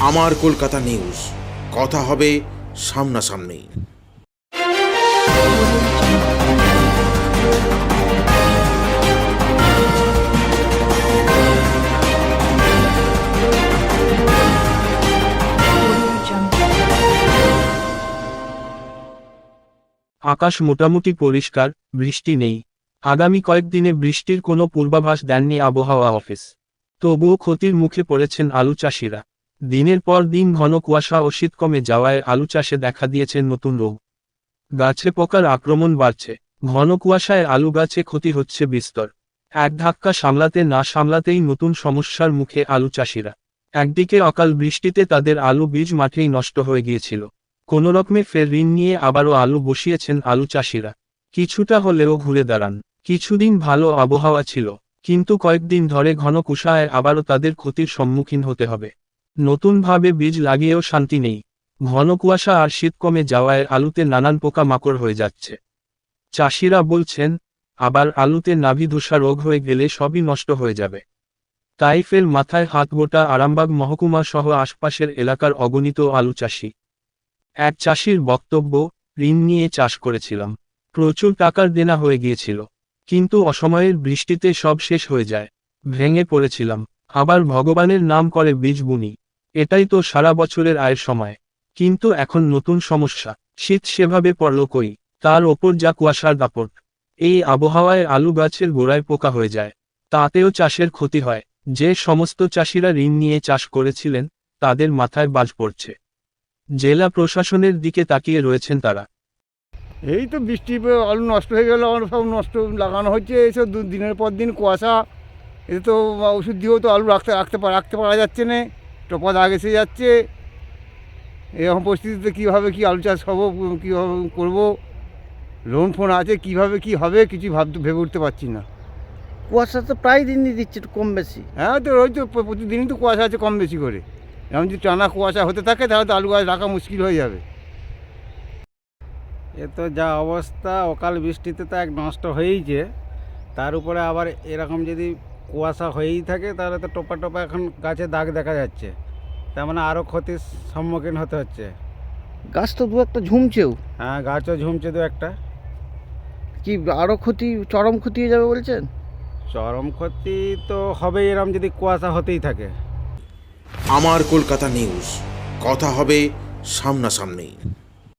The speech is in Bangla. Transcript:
আমার কলকাতা নিউজ। কথা হবে সামনাসামনি। আকাশ মোটামুটি পরিষ্কার, বৃষ্টি নেই। আগামী কয়েকদিনে বৃষ্টির কোনো পূর্বাভাস দেননি আবহাওয়া অফিস। তবুও ক্ষতির মুখে পড়েছেন আলু চাষিরা। দিনের পর দিন ঘন কুয়াশা ও শীত কমে যাওয়ায় আলু চাষে দেখা দিয়েছেন নতুন রোগ। গাছে পোকার আক্রমণ বাড়ছে। ঘন কুয়াশায় আলু গাছে ক্ষতি হচ্ছে বিস্তর। এক ধাক্কা সামলাতে না সামলাতেই নতুন সমস্যার মুখে আলু চাষিরা। একদিকে অকাল বৃষ্টিতে তাদের আলু বীজ মাঠেই নষ্ট হয়ে গিয়েছিল। কোনোরকমে ফের ঋণ নিয়ে আবারও আলু বসিয়েছেন আলু চাষিরা। কিছুটা হলেও ঘুরে দাঁড়ান। কিছুদিন ভালো আবহাওয়া ছিল, কিন্তু কয়েকদিন ধরে ঘন কুয়াশায় আবারও তাদের ক্ষতির সম্মুখীন হতে হবে। নতুনভাবে বীজ লাগিয়েও শান্তি নেই। ঘন কুয়াশা আর শীত কমে যাওয়ায় আলুতে নানান পোকা মাকড় হয়ে যাচ্ছে। চাষিরা বলছেন, আবার আলুতে নাভি ধূসা রোগ হয়ে গেলে সবই নষ্ট হয়ে যাবে। তাই ফের মাথায় হাত গোটা আরামবাগ মহকুমা সহ আশপাশের এলাকার অগণিত আলু চাষি। এক চাষির বক্তব্য, ঋণ নিয়ে চাষ করেছিলাম। প্রচুর টাকার দেনা হয়ে গিয়েছিল। কিন্তু অসময়ের বৃষ্টিতে সব শেষ হয়ে যায়। ভেঙে পড়েছিলাম। আবার ভগবানের নাম করে বীজ বুনি এটাই তো সারা বছরের আয়ের সময়। কিন্তু এখন নতুন সমস্যা, শীত সেভাবে পড়ল কই, তার ওপর যা কুয়াশার দাপট। এই আবহাওয়ায় আলু গাছের গোড়ায় পোকা হয়ে যায়। তাতেও চাষের ক্ষতি হয়। যে সমস্ত চাষিরা ঋণ নিয়ে চাষ করেছিলেন, তাদের মাথায় বাজ পড়ছে। জেলা প্রশাসনের দিকে তাকিয়ে রয়েছেন তারা। এই তো বৃষ্টি, আলু নষ্ট হয়ে গেল আমার সব নষ্ট লাগানো হচ্ছে। এইসব দিনের পর দিন কুয়াশা। এতে তো ওষুধ দিয়েও তো আলু রাখতে রাখতে রাখতে পারা যাচ্ছে না। টোপা দাগ এসে যাচ্ছে। এরকম পরিস্থিতিতে কীভাবে কি আলু চাষ হব কীভাবে করব? লোন ফোন আছে কীভাবে কি হবে কিছু ভাবতে ভেবে উঠতে পারছি না। কুয়াশা তো প্রায় দিনই দিচ্ছে একটু কম বেশি। হ্যাঁ তো ওই তো প্রতিদিনই তো কুয়াশা আছে কম বেশি করে। এমন যদি টানা কুয়াশা হতে থাকে তাহলে তো আলু গাছ রাখা মুশকিল হয়ে যাবে। এ তো যা অবস্থা অকাল বৃষ্টিতে তো এক নষ্ট হয়েইছে তার উপরে আবার এরকম যদি কুয়াশা হয়েই থাকে তাহলে তো টোপা টোপা এখন গাছে দাগ দেখা যাচ্ছে। তার মানে আরও ক্ষতির সম্মুখীন হতে হচ্ছে। গাছ তো দু একটা ঝুমছেও। হ্যাঁ গাছও ঝুমছে দু একটা। কি আরও ক্ষতি চরম ক্ষতি হয়ে যাবে বলছেন? চরম ক্ষতি তো হবেই এরকম যদি কুয়াশা হতেই থাকে। আমার কলকাতা নিউজ। কথা হবে সামনাসামনি।